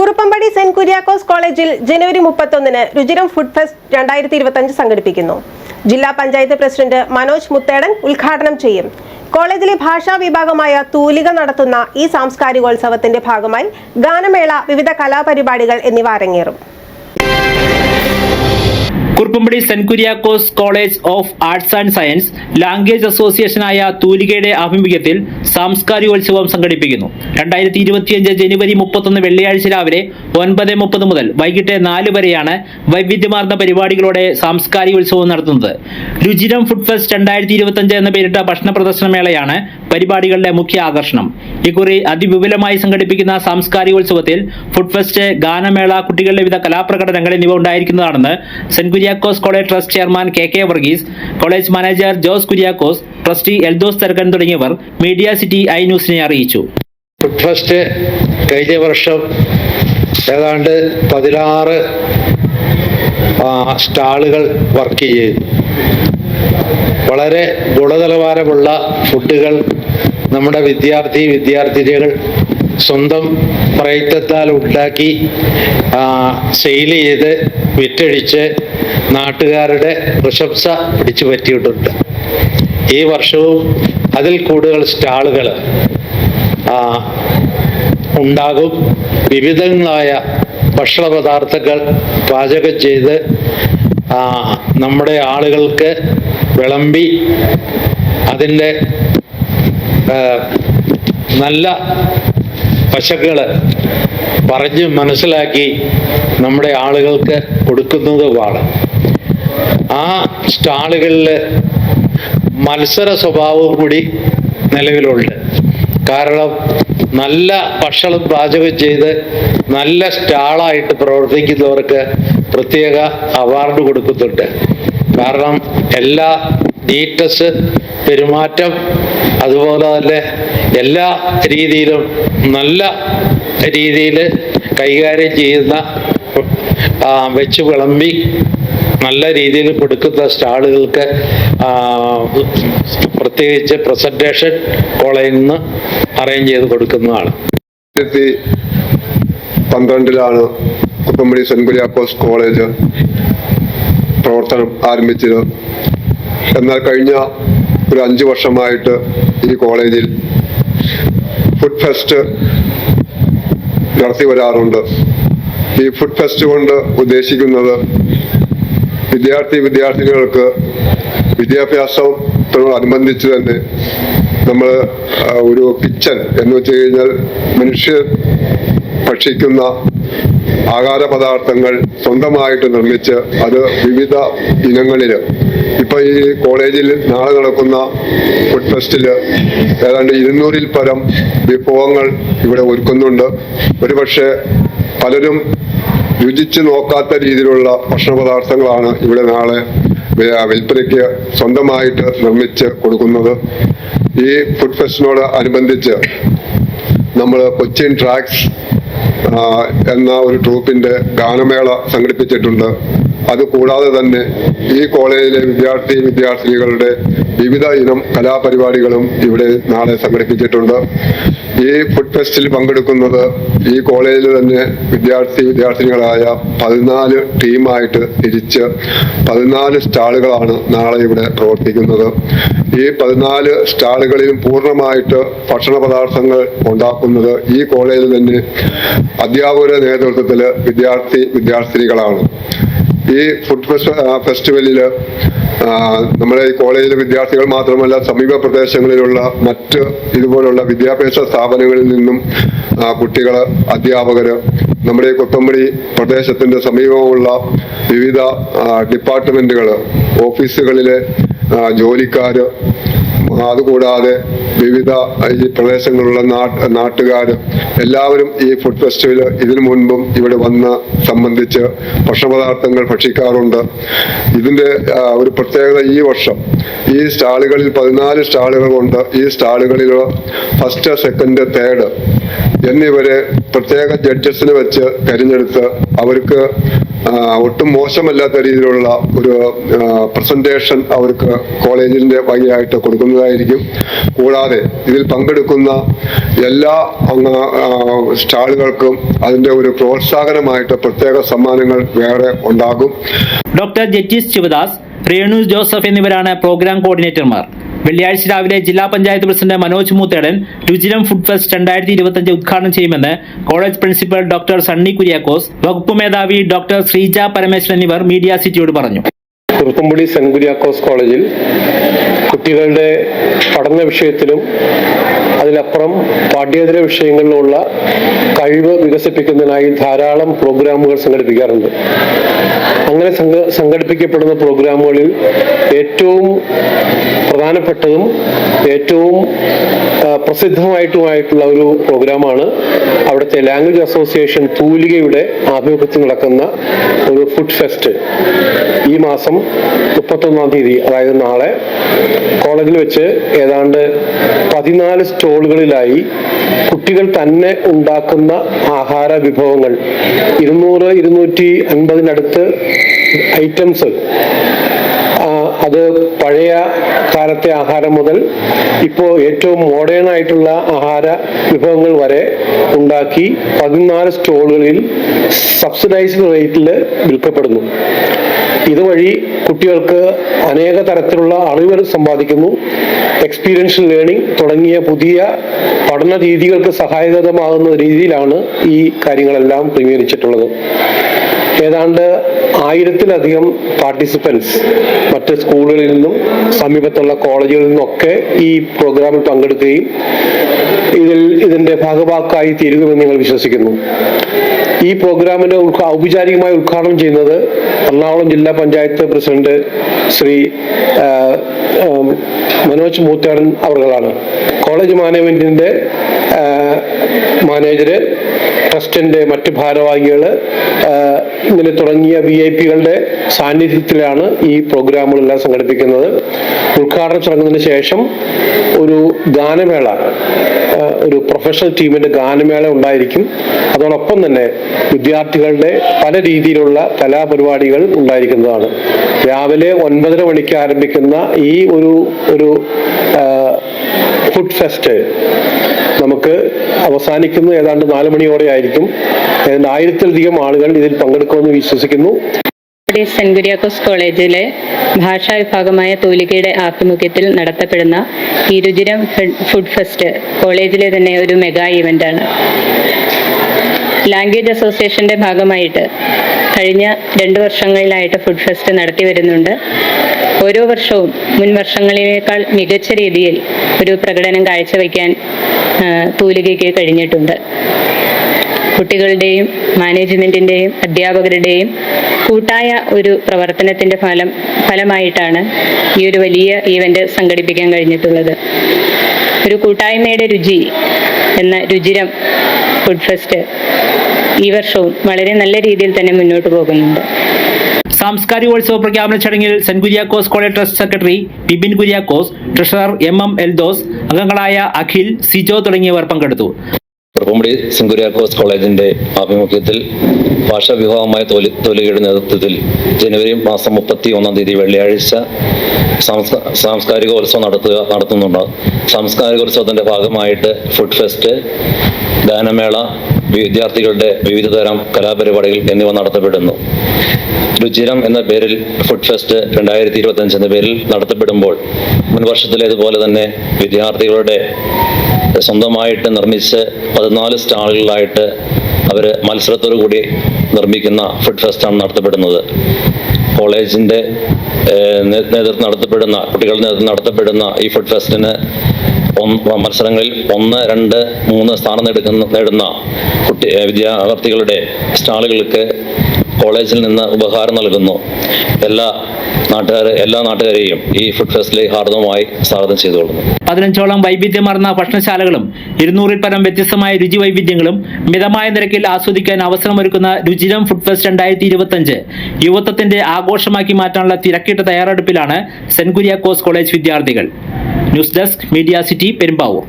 Kuruppampady saint Kuriakose കോളേജിൽ ജനുവരി മുപ്പത്തൊന്നിന് രുചിരം food fest രണ്ടായിരത്തി ഇരുപത്തഞ്ച് സംഘടിപ്പിക്കുന്നു. ജില്ലാ പഞ്ചായത്ത് പ്രസിഡന്റ് മനോജ് മുത്തേടൻ ഉദ്ഘാടനം ചെയ്യും. കോളേജിലെ ഭാഷാ വിഭാഗമായ തൂലിക നടത്തുന്ന ഈ സാംസ്കാരികോത്സവത്തിന്റെ ഭാഗമായി ഗാനമേള വിവിധ കലാപരിപാടികൾ എന്നിവ അരങ്ങേറും. Kuruppampady saint Kuriakose college of arts and science language അസോസിയേഷനായ തൂലികയുടെ ആഭിമുഖ്യത്തിൽ സാംസ്കാരികോത്സവം സംഘടിപ്പിക്കുന്നു. രണ്ടായിരത്തി ഇരുപത്തിയഞ്ച് ജനുവരി മുപ്പത്തൊന്ന് വെള്ളിയാഴ്ച രാവിലെ ഒൻപത് മുപ്പത് മുതൽ വൈകിട്ട് നാല് വരെയാണ് വൈവിധ്യമാർന്ന പരിപാടികളോടെ സാംസ്കാരികോത്സവം നടത്തുന്നത്. രുചിരം ഫുഡ് ഫെസ്റ്റ് രണ്ടായിരത്തി ഇരുപത്തിയഞ്ച് എന്ന പേരിട്ട ഭക്ഷണ പ്രദർശനമേളയാണ് പരിപാടികളുടെ മുഖ്യ ആകർഷണം. ഇക്കുറി അതിവിപുലമായി സംഘടിപ്പിക്കുന്ന സാംസ്കാരികോത്സവത്തിൽ ഫുഡ് ഫെസ്റ്റ് ഗാനമേള കുട്ടികളുടെ വിവിധ കലാപ്രകടനങ്ങൾ എന്നിവ ഉണ്ടായിരിക്കുന്നതാണെന്ന് saint Kuriakose college trust chairman K K Varghese college manager Jose Kuriakose trustee Eldhose Therakan തുടങ്ങിയവർ മീഡിയ സിറ്റി ഐ ന്യൂസിനെ അറിയിച്ചു. ട്രസ്റ്റ് കഴിഞ്ഞ വർഷം ഏതാണ്ട് പതിനാറ് സ്റ്റാളുകൾ വർക്ക് ചെയ്തു. വളരെ ഗുണനിലവാരമുള്ള ഫുഡുകൾ നമ്മുടെ വിദ്യാർത്ഥി വിദ്യാർത്ഥിനികൾ സ്വന്തം പ്രയത്നത്താൽ ഉണ്ടാക്കി സെയിൽ ചെയ്ത് വിറ്റഴിച്ച് നാട്ടുകാരുടെ പ്രശംസ പിടിച്ചു പറ്റിയിട്ടുണ്ട്. ഈ വർഷവും അതിൽ കൂടുതൽ സ്റ്റാളുകൾ ഉണ്ടാകും. വിവിധങ്ങളായ ഭക്ഷണ പദാർത്ഥങ്ങൾ പാചകം ചെയ്ത് നമ്മുടെ ആളുകൾക്ക് വിളമ്പി അതിന്റെ നല്ല വശങ്ങൾ പറഞ്ഞ് മനസ്സിലാക്കി നമ്മുടെ ആളുകൾക്ക് കൊടുക്കുന്നതുമാണ്. ആ സ്റ്റാളുകളിൽ മത്സര സ്വഭാവവും കൂടി നിലവിലുണ്ട്. കാരണം നല്ല ഭക്ഷണം പാചകം ചെയ്ത് നല്ല സ്റ്റാളായിട്ട് പ്രവർത്തിക്കുന്നവർക്ക് പ്രത്യേക അവാർഡ് കൊടുക്കുന്നുണ്ട്. കാരണം എല്ലാ നീറ്റസ് പെരുമാറ്റം അതുപോലെ തന്നെ എല്ലാ രീതിയിലും നല്ല രീതിയിൽ കൈകാര്യം ചെയ്യുന്ന വെച്ച് വിളമ്പി നല്ല രീതിയിൽ കൊടുക്കുന്ന സ്റ്റാളുകൾക്ക് പ്രത്യേകിച്ച് പ്രസന്റേഷൻ കോളേജിൽ നിന്ന് അറേഞ്ച് ചെയ്ത് കൊടുക്കുന്നതാണ്. രണ്ടായിരത്തി പന്ത്രണ്ടിലാണ് കുട്ടമ്പടി സെന്റ് കുര്യാക്കോസ് കോളേജ് പ്രവർത്തനം ആരംഭിച്ചത്. എന്നാൽ കഴിഞ്ഞ ഒരു അഞ്ച് വർഷമായിട്ട് ഈ കോളേജിൽ ഫുഡ് ഫെസ്റ്റ് നടത്തി വരാറുണ്ട്. ഈ ഫുഡ് ഫെസ്റ്റ് കൊണ്ട് ഉദ്ദേശിക്കുന്നത് വിദ്യാർത്ഥി വിദ്യാർത്ഥിനികൾക്ക് വിദ്യാഭ്യാസത്തോടനുബന്ധിച്ച് തന്നെ നമ്മൾ ഒരു കിച്ചൺ എന്ന് വെച്ച് കഴിഞ്ഞാൽ മനുഷ്യർ ഭക്ഷിക്കുന്ന ആഹാര പദാർത്ഥങ്ങൾ സ്വന്തമായിട്ട് നിർമ്മിച്ച് അത് വിവിധ ഇനങ്ങളിൽ ഇപ്പൊ ഈ കോളേജിൽ നാളെ നടക്കുന്ന ഫുഡ് ഫെസ്റ്റിൽ ഏതാണ്ട് ഇരുന്നൂറിൽ പരം വിഭവങ്ങൾ ഇവിടെ ഒരുക്കുന്നുണ്ട്. ഒരുപക്ഷെ പലരും രുചിച്ച് നോക്കാത്ത രീതിയിലുള്ള ഭക്ഷണ പദാർത്ഥങ്ങളാണ് ഇവിടെ നാളെ വിൽപ്പനയ്ക്ക് സ്വന്തമായിട്ട് നിർമ്മിച്ച് കൊടുക്കുന്നത്. ഈ ഫുഡ് ഫെസ്റ്റിനോട് അനുബന്ധിച്ച് നമ്മൾ കൊച്ചിൻ ട്രാക്സ് എന്ന ഒരു ട്രൂപ്പിന്റെ ഗാനമേള സംഘടിപ്പിച്ചിട്ടുണ്ട്. അത് കൂടാതെ തന്നെ ഈ കോളേജിലെ വിദ്യാർത്ഥി വിദ്യാർത്ഥിനികളുടെ വിവിധ ഇനം കലാപരിപാടികളും ഇവിടെ നാളെ സംഘടിപ്പിച്ചിട്ടുണ്ട്. ഈ ഫുഡ് ഫെസ്റ്റിൽ പങ്കെടുക്കുന്നത് ഈ കോളേജിൽ തന്നെ വിദ്യാർത്ഥി വിദ്യാർത്ഥിനികളായ പതിനാല് ടീമായിട്ട് തിരിച്ച് പതിനാല് സ്റ്റാളുകളാണ് നാളെ ഇവിടെ പ്രവർത്തിക്കുന്നത്. ഈ പതിനാല് സ്റ്റാളുകളിലും പൂർണമായിട്ട് ഭക്ഷണ പദാർത്ഥങ്ങൾ ഉണ്ടാക്കുന്നത് ഈ കോളേജിൽ തന്നെ അധ്യാപകരുടെ നേതൃത്വത്തിൽ വിദ്യാർത്ഥി വിദ്യാർത്ഥിനികളാണ്. ഈ ഫുഡ് ഫെസ്റ്റിവലിൽ നമ്മുടെ ഈ കോളേജിലെ വിദ്യാർത്ഥികൾ മാത്രമല്ല സമീപ പ്രദേശങ്ങളിലുള്ള മറ്റ് ഇതുപോലുള്ള വിദ്യാഭ്യാസ സ്ഥാപനങ്ങളിൽ നിന്നും കുട്ടികൾ അധ്യാപകർ നമ്മുടെ കൊത്തമ്പടി പ്രദേശത്തിന്റെ സമീപമുള്ള വിവിധ ഡിപ്പാർട്ട്മെന്റുകൾ ഓഫീസുകളിലെ ജോലിക്കാർ അതുകൂടാതെ വിവിധ ഈ പ്രദേശങ്ങളിലുള്ള നാട്ടുകാരും എല്ലാവരും ഈ ഫുഡ് ഫെസ്റ്റിവൽ ഇതിനു മുൻപും ഇവിടെ വന്ന് സംബന്ധിച്ച് ഭക്ഷണപദാർത്ഥങ്ങൾ ഭക്ഷിക്കാറുണ്ട്. ഇതിന്റെ ഒരു പ്രത്യേകത ഈ വർഷം. ഈ സ്റ്റാളുകളിൽ പതിനാല് സ്റ്റാളുകൾ കൊണ്ട് ഈ സ്റ്റാളുകളിൽ ഫസ്റ്റ് സെക്കൻഡ് തേർഡ് എന്നിവരെ പ്രത്യേക ജഡ്ജസിനെ വെച്ച് തിരഞ്ഞെടുത്ത് അവർക്ക് ഒട്ടും മോശമല്ലാത്ത രീതിയിലുള്ള ഒരു പ്രസന്റേഷൻ അവർക്ക് കോളേജിന്റെ വഴിയായിട്ട് കൊടുക്കുന്നതായിരിക്കും. കൂടാതെ ഇതിൽ പങ്കെടുക്കുന്ന എല്ലാ സ്റ്റാളുകൾക്കും അതിന്റെ ഒരു പ്രോത്സാഹനമായിട്ട് പ്രത്യേക സമ്മാനങ്ങൾ വേറെ ഉണ്ടാകും. Doctor justice Sivadas Renu Joseph എന്നിവരാണ് പ്രോഗ്രാം കോർഡിനേറ്റർമാർ. വെള്ളിയാഴ്ച രാവിലെ ജില്ലാ panchayat president Manoj Moothedan Ruchiram food fest രണ്ടായിരത്തി ഇരുപത്തഞ്ച് ഉദ്ഘാടനം ചെയ്യുമെന്ന് college principal doctor Sunny Kuriakose വകുപ്പ് മേധാവി ഡോക്ടർ ശ്രീജ പരമേശ്വരൻ എന്നിവർ മീഡിയ സിറ്റിയോട് പറഞ്ഞു. കുറുപ്പുംപടി സെന്റ് കുര്യാക്കോസ് കോളേജിൽ കുട്ടികളുടെ പഠന വിഷയത്തിലും അതിലപ്പുറം പാഠ്യേതര വിഷയങ്ങളിലുള്ള കഴിവ് വികസിപ്പിക്കുന്നതിനായി ധാരാളം പ്രോഗ്രാമുകൾ സംഘടിപ്പിക്കാറുണ്ട്. അങ്ങനെ സംഘടിപ്പിക്കപ്പെടുന്ന പ്രോഗ്രാമുകളിൽ ഏറ്റവും പ്രധാനപ്പെട്ടതും ഏറ്റവും പ്രസിദ്ധമായിട്ടുമായിട്ടുള്ള ഒരു പ്രോഗ്രാമാണ് അവിടുത്തെ ലാംഗ്വേജ് അസോസിയേഷൻ തൂലികയുടെ ആഭിമുഖ്യത്തിൽ നടക്കുന്ന ഒരു ഫുഡ് ഫെസ്റ്റ്. ഈ മാസം മുപ്പത്തൊന്നാം തീയതി അതായത് നാളെ കോളേജിൽ വെച്ച് ഏതാണ്ട് പതിനാല് സ്റ്റോളുകളിലായി കുട്ടികൾ തന്നെ ഉണ്ടാക്കുന്ന ആഹാര വിഭവങ്ങൾ. ഇരുന്നൂറ് ഇരുന്നൂറ്റി അൻപതിനടുത്ത് ഐറ്റംസ്. അത് പഴയ കാലത്തെ ആഹാരം മുതൽ ഇപ്പോൾ ഏറ്റവും മോഡേൺ ആയിട്ടുള്ള ആഹാര വിഭവങ്ങൾ വരെ ഉണ്ടാക്കി പതിനാല് സ്റ്റോളുകളിൽ സബ്സിഡൈസ്ഡ് റേറ്റിൽ വിൽക്കപ്പെടുന്നു. ഇതുവഴി കുട്ടികൾക്ക് അനേക തരത്തിലുള്ള അറിവുകൾ സമ്പാദിക്കുന്നു. എക്സ്പീരിയൻഷ്യൽ ലേണിംഗ് തുടങ്ങിയ പുതിയ പഠന രീതികൾക്ക് സഹായകരമാകുന്ന രീതിയിലാണ് ഈ കാര്യങ്ങളെല്ലാം ക്രമീകരിച്ചിട്ടുള്ളത്. ഏതാണ്ട് ആയിരത്തിലധികം പാർട്ടിസിപ്പൻസ് മറ്റ് സ്കൂളുകളിൽ നിന്നും സമീപത്തുള്ള കോളേജുകളിൽ നിന്നൊക്കെ ഈ പ്രോഗ്രാമിൽ പങ്കെടുക്കുകയും ഇതിൽ ഇതിന്റെ ഭാഗവാക്കായി തീരുമെന്ന് ഞങ്ങൾ വിശ്വസിക്കുന്നു. ഈ പ്രോഗ്രാമിന്റെ ഔപചാരികമായി ഉദ്ഘാടനം ചെയ്യുന്നത് എറണാകുളം ജില്ലാ പഞ്ചായത്ത് പ്രസിഡന്റ് ശ്രീ മനോജ് മൂത്തേടൻ അവർകളാണ്. കോളേജ് മാനേജ്മെന്റിന്റെ ആ, മാനേജര് ട്രസ്റ്റിന്റെ മറ്റ് ഭാരവാഹികൾ ഇങ്ങനെ തുടങ്ങിയ വി ഐ പികളുടെ സാന്നിധ്യത്തിലാണ് ഈ പ്രോഗ്രാമുകളെല്ലാം സംഘടിപ്പിക്കുന്നത്. ഉദ്ഘാടന ചടങ്ങിന് ശേഷം ഒരു ഗാനമേള ഒരു പ്രൊഫഷണൽ ടീമിന്റെ ഗാനമേള ഉണ്ടായിരിക്കും. അതോടൊപ്പം തന്നെ വിദ്യാർത്ഥികളുടെ പല രീതിയിലുള്ള കലാപരിപാടികൾ ഉണ്ടായിരിക്കുന്നതാണ്. രാവിലെ ഒൻപതര മണിക്ക് ആരംഭിക്കുന്ന ഈ ഒരു ഒരു ഫുഡ് ഫെസ്റ്റ് നമുക്ക് അവസാനിക്കുന്നത് ഏതാണ്ട് നാല് മണിയോടെ ആയിരിക്കും. ഏതാണ്ട് ആയിരത്തിലധികം ആളുകൾ ഇതിൽ പങ്കെടുക്കുമെന്ന് വിശ്വസിക്കുന്നു. സെന്റ് കുര്യാക്കോസ് കോളേജിലെ ഭാഷാ വിഭാഗമായ തൂലികയുടെ ആഭിമുഖ്യത്തിൽ നടത്തപ്പെടുന്ന ഈ രുചിരം ഫുഡ് ഫെസ്റ്റ് കോളേജിലെ തന്നെ ഒരു മെഗാ ഇവന്റാണ് ലാംഗ്വേജ് അസോസിയേഷന്റെ ഭാഗമായിട്ട് കഴിഞ്ഞ രണ്ട് വർഷങ്ങളിലായിട്ട് ഫുഡ് ഫെസ്റ്റ് നടത്തി വരുന്നുണ്ട്. ഓരോ വർഷവും മുൻ വർഷങ്ങളിലേക്കാൾ മികച്ച രീതിയിൽ ഒരു പ്രകടനം കാഴ്ചവെക്കാൻ തൂലികയ്ക്ക് കഴിഞ്ഞിട്ടുണ്ട്. കുട്ടികളുടെയും മാനേജ്മെന്റിന്റെയും അധ്യാപകരുടെയും കൂട്ടായ ഒരു പ്രവർത്തനത്തിന്റെ ഫലം ഫലമായിട്ടാണ് ഈ ഒരു വലിയ ഈവന്റ് സംഘടിപ്പിക്കാൻ കഴിഞ്ഞിട്ടുള്ളത്. ഒരു കൂട്ടായ്മയുടെ രുചി എന്ന രുചിരം ഫുഡ് ഫെസ്റ്റ് ഈ വർഷവും വളരെ നല്ല രീതിയിൽ തന്നെ മുന്നോട്ട് പോകുന്നുണ്ട്. സാംസ്കാരികോത്സവ പ്രഖ്യാപന ചടങ്ങിൽ saint Kuriakose college trust secretary Bibin Kuriakose treasurer M M Eldhose അംഗങ്ങളായ അഖിൽ സിജോ തുടങ്ങിയവർ പങ്കെടുത്തു. കുറുപ്പുംപടി സിംഗുരിയാക്കോസ് കോളേജിന്റെ ആഭിമുഖ്യത്തിൽ ഭാഷാ വിഭാഗമായ തോലി തോലികയുടെ നേതൃത്വത്തിൽ ജനുവരി മാസം മുപ്പത്തി ഒന്നാം തീയതി വെള്ളിയാഴ്ച സാംസ്ക- സാംസ്കാരികോത്സവം നടത്തുക നടത്തുന്നുണ്ട്. സാംസ്കാരികോത്സവത്തിന്റെ ഭാഗമായിട്ട് ഫുഡ് ഫെസ്റ്റ് ഗാനമേള വിദ്യാർത്ഥികളുടെ വിവിധതരം കലാപരിപാടികൾ എന്നിവ നടത്തപ്പെടുന്നു. രുചിരം എന്ന പേരിൽ ഫുഡ് ഫെസ്റ്റ് രണ്ടായിരത്തി ഇരുപത്തി അഞ്ച് എന്ന പേരിൽ നടത്തപ്പെടുമ്പോൾ മുൻ വർഷത്തിലേതുപോലെ തന്നെ വിദ്യാർത്ഥികളുടെ സ്വന്തമായിട്ട് നിർമ്മിച്ച് പതിനാല് സ്റ്റാളുകളിലായിട്ട് അവർ മത്സരത്തോടു കൂടി നിർമ്മിക്കുന്ന ഫുഡ് ഫെസ്റ്റാണ് നടത്തപ്പെടുന്നത്. കോളേജിന്റെ നേതൃത്വം നടത്തപ്പെടുന്ന കുട്ടികളുടെ നേതൃത്വം നടത്തപ്പെടുന്ന ഈ ഫുഡ് ഫെസ്റ്റിന് മത്സരങ്ങളിൽ ഒന്ന് രണ്ട് മൂന്ന് സ്ഥാനം നേടുന്ന നേടുന്ന കുട്ടി വിദ്യാർത്ഥികളുടെ സ്റ്റാളുകൾക്ക് കോളേജിൽ നിന്ന് ഉപഹാരം നൽകുന്നു. എല്ലാ നാട്ടുകാരെ എല്ലാ നാട്ടുകാരെയും ഈ ഫുഡ് ഫെസ്റ്റിലേക്ക് ഹാർദവുമായി സ്വാഗതം ചെയ്തുകൊള്ളുന്നു. പതിനഞ്ചോളം വൈവിധ്യമാർന്ന ഭക്ഷണശാലകളും ഇരുന്നൂറിൽ പരം വ്യത്യസ്തമായ രുചി വൈവിധ്യങ്ങളും മിതമായ നിരക്കിൽ ആസ്വദിക്കാൻ അവസരമൊരുക്കുന്ന രുചിരം ഫുഡ് ഫെസ്റ്റ് രണ്ടായിരത്തി ഇരുപത്തഞ്ച് യുവത്വത്തിന്റെ ആഘോഷമാക്കി മാറ്റാനുള്ള തിരക്കിട്ട തയ്യാറെടുപ്പിലാണ് സെന്റ് കുര്യാക്കോസ് കോളേജ് വിദ്യാർത്ഥികൾ. News desk media city Perumbavoor.